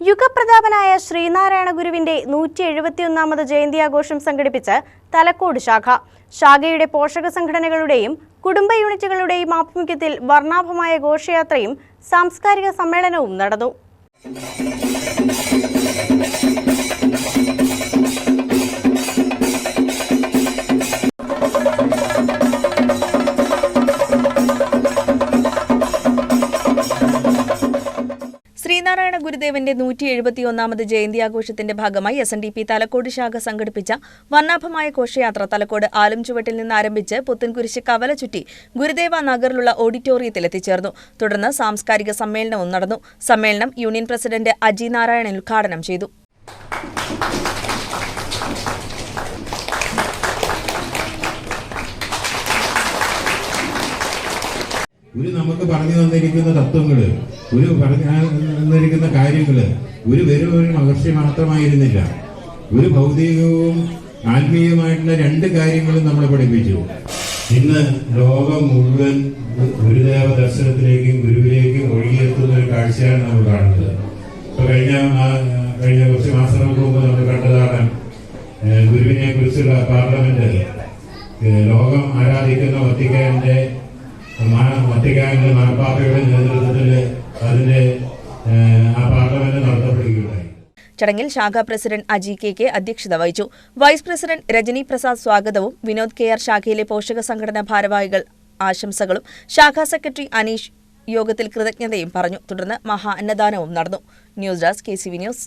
യുഗപ്രതാപനായ ശ്രീനാരായണ ഗുരുവിന്റെ നൂറ്റി എഴുപത്തിയൊന്നാമത് ജയന്തി ആഘോഷം സംഘടിപ്പിച്ച് തലക്കോട് ശാഖ. ശാഖയുടെ പോഷക സംഘടനകളുടെയും കുടുംബ യൂണിറ്റുകളുടെയും ആഭിമുഖ്യത്തിൽ വർണാഭമായ ഘോഷയാത്രയും സാംസ്കാരിക സമ്മേളനവും നടന്നു. ശ്രീനാരായണ ഗുരുദേവന്റെ നൂറ്റി എഴുപത്തിയൊന്നാമത് ജയന്തി ആഘോഷത്തിന്റെ ഭാഗമായി S N D P Thalakode ശാഖ സംഘടിപ്പിച്ച വർണാഭമായ ഘോഷയാത്ര തലക്കോട് ആലംചുവട്ടിൽ നിന്ന് ആരംഭിച്ച് പുത്തൻകുരിശ് കവല ചുറ്റി ഗുരുദേവ നഗറിലുള്ള ഓഡിറ്റോറിയത്തിൽ എത്തിച്ചേർന്നു. തുടർന്ന് സാംസ്കാരിക സമ്മേളനവും നടന്നു. സമ്മേളനം യൂണിയൻ പ്രസിഡന്റ് അജി നാരായണൻ ഉദ്ഘാടനം ചെയ്തു. ഒരു നമുക്ക് പറഞ്ഞു തന്നിരിക്കുന്ന തത്വങ്ങൾ ഒരു പറഞ്ഞു തന്നിരിക്കുന്ന കാര്യങ്ങൾ ഒരു വെറും ഒരു മഹർഷി മാത്രമായിരുന്നില്ല. ഒരു ഭൗതികവും ആത്മീയമായിട്ടുള്ള രണ്ട് കാര്യങ്ങളും നമ്മളെ പഠിപ്പിച്ചു. ഇന്ന് ലോകം മുഴുവൻ ഗുരുദേവ ദർശനത്തിലേക്കും ഗുരുവിലേക്കും ഒഴുകിയെത്തുന്ന ഒരു കാഴ്ചയാണ് നമ്മൾ കാണുന്നത്. ഇപ്പൊ കഴിഞ്ഞ കഴിഞ്ഞ കുറച്ച് മാസങ്ങൾക്ക് മുമ്പ് നമ്മൾ കണ്ടതാണ് ഗുരുവിനെ കുറിച്ചുള്ള പാർലമെന്റ് ലോകം ആരാധിക്കുന്ന വത്തിക്കാന്റെ വത്തിക്കാനിലെ മാർപ്പാപ്പയുടെ നേതൃത്വത്തിൽ അതിന്റെ ഏഹ്, ആ ചടങ്ങിൽ ശാഖാ പ്രസിഡന്റ് അജി കെ കെ അധ്യക്ഷത വഹിച്ചു. വൈസ് പ്രസിഡന്റ് രജനി പ്രസാദ് സ്വാഗതവും വിനോദ് കെ ആർ ശാഖയിലെ പോഷക സംഘടനാ ഭാരവാഹികൾ ആശംസകളും ശാഖാ സെക്രട്ടറി അനീഷ് യോഗത്തിൽ കൃതജ്ഞതയും പറഞ്ഞു. തുടർന്ന് മഹാ അന്നദാനവും നടന്നു. News desk K C V news.